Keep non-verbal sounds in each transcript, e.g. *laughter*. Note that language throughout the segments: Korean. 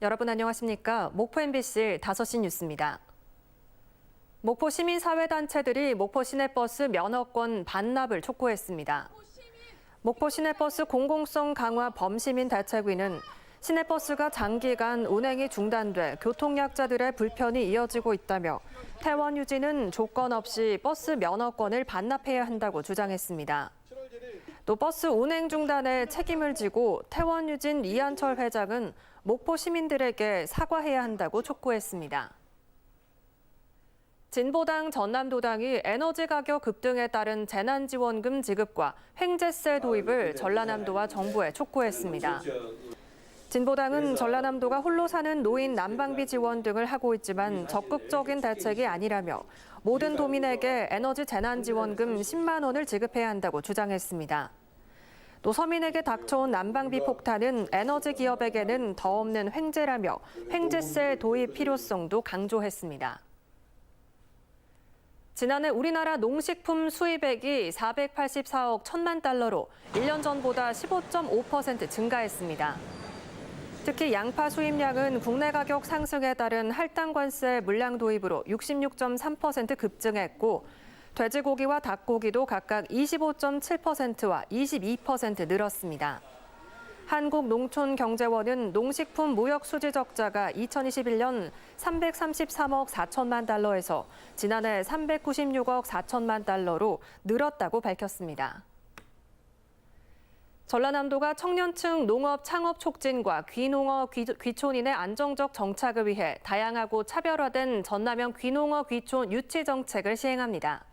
여러분 안녕하십니까? 목포 MBC 5시 뉴스입니다. 목포 시민사회단체들이 목포 시내버스 면허권 반납을 촉구했습니다. 목포 시내버스 공공성 강화 범시민 대책위는 시내버스가 장기간 운행이 중단돼 교통약자들의 불편이 이어지고 있다며 태원 유지는 조건 없이 버스 면허권을 반납해야 한다고 주장했습니다. 또 버스 운행 중단에 책임을 지고 태원 유진 이한철 회장은 목포 시민들에게 사과해야 한다고 촉구했습니다. 진보당 전남도당이 에너지 가격 급등에 따른 재난지원금 지급과 횡재세 도입을 전라남도와 정부에 촉구했습니다. 진보당은 전라남도가 홀로 사는 노인 난방비 지원 등을 하고 있지만 적극적인 대책이 아니라며 모든 도민에게 에너지 재난 지원금 10만 원을 지급해야 한다고 주장했습니다. 또 서민에게 닥쳐온 난방비 폭탄은 에너지 기업에게는 더 없는 횡재라며 횡재세 도입 필요성도 강조했습니다. 지난해 우리나라 농식품 수입액이 484억 1천만 달러로 1년 전보다 15.5% 증가했습니다. 특히 양파 수입량은 국내 가격 상승에 따른 할당 관세 물량 도입으로 66.3% 급증했고 돼지고기와 닭고기도 각각 25.7%와 22% 늘었습니다. 한국농촌경제원은 농식품 무역 수지 적자가 2021년 333억 4천만 달러에서 지난해 396억 4천만 달러로 늘었다고 밝혔습니다. 전라남도가 청년층 농업 창업 촉진과 귀농어 귀, 귀촌인의 안정적 정착을 위해 다양하고 차별화된 전남형 귀농어 귀촌 유치 정책을 시행합니다.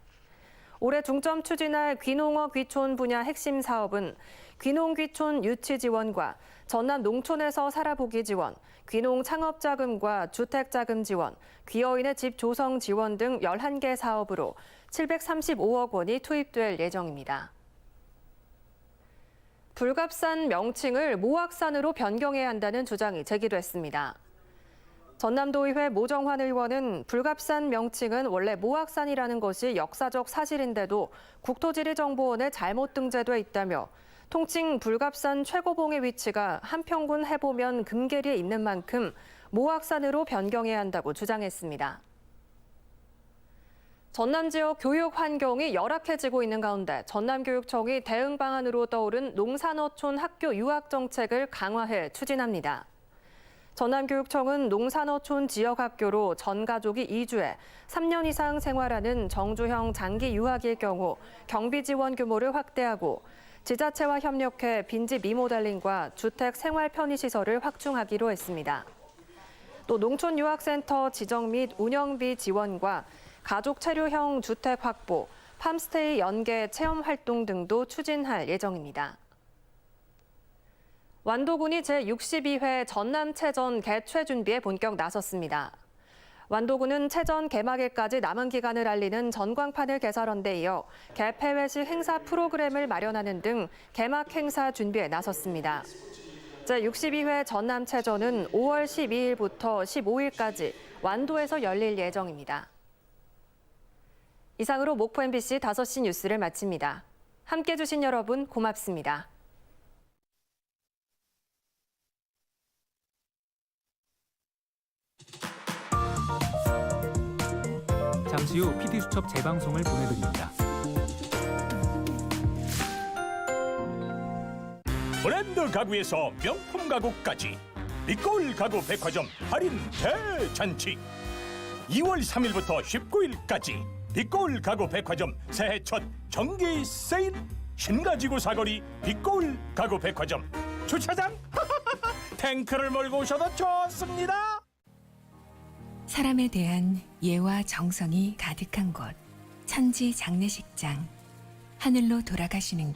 올해 중점 추진할 귀농어 귀촌 분야 핵심 사업은 귀농 귀촌 유치 지원과 전남 농촌에서 살아보기 지원, 귀농 창업 자금과 주택 자금 지원, 귀여인의 집 조성 지원 등 11개 사업으로 735억 원이 투입될 예정입니다. 불갑산 명칭을 모악산으로 변경해야 한다는 주장이 제기됐습니다. 전남도의회 모정환 의원은 불갑산 명칭은 원래 모악산이라는 것이 역사적 사실인데도 국토지리정보원에 잘못 등재돼 있다며 통칭 불갑산 최고봉의 위치가 한평군 해보면 금계리에 있는 만큼 모악산으로 변경해야 한다고 주장했습니다. 전남 지역 교육 환경이 열악해지고 있는 가운데 전남교육청이 대응 방안으로 떠오른 농산어촌 학교 유학 정책을 강화해 추진합니다. 전남교육청은 농산어촌 지역 학교로 전 가족이 이주해 3년 이상 생활하는 정주형 장기 유학일 경우 경비 지원 규모를 확대하고 지자체와 협력해 빈집 리모델링과 주택 생활 편의 시설을 확충하기로 했습니다. 또 농촌 유학센터 지정 및 운영비 지원과 가족 체류형 주택 확보, 팜스테이 연계 체험 활동 등도 추진할 예정입니다. 완도군이 제62회 전남체전 개최 준비에 본격 나섰습니다. 완도군은 체전 개막일까지 남은 기간을 알리는 전광판을 개설한 데 이어 개폐회식 행사 프로그램을 마련하는 등 개막 행사 준비에 나섰습니다. 제62회 전남체전은 5월 12일부터 15일까지 완도에서 열릴 예정입니다. 이상으로 목포 MBC 5시 뉴스를 마칩니다. 함께 해주신 여러분 고맙습니다. 잠시 후 PD수첩 재방송을 보내드립니다. 브랜드 가구에서 명품 가구까지 리콜 가구 백화점 할인 대잔치 2월 3일부터 19일까지 리콜 가구 백화점 새해 첫 정기 세일 신가지구 사거리 리콜 가구 백화점 주차장. *laughs* 탱크를 몰고 오셔도 좋습니다. 사람에 대한 예와 정성이 가득한 곳 천지 장례식장. 하늘로 돌아가시는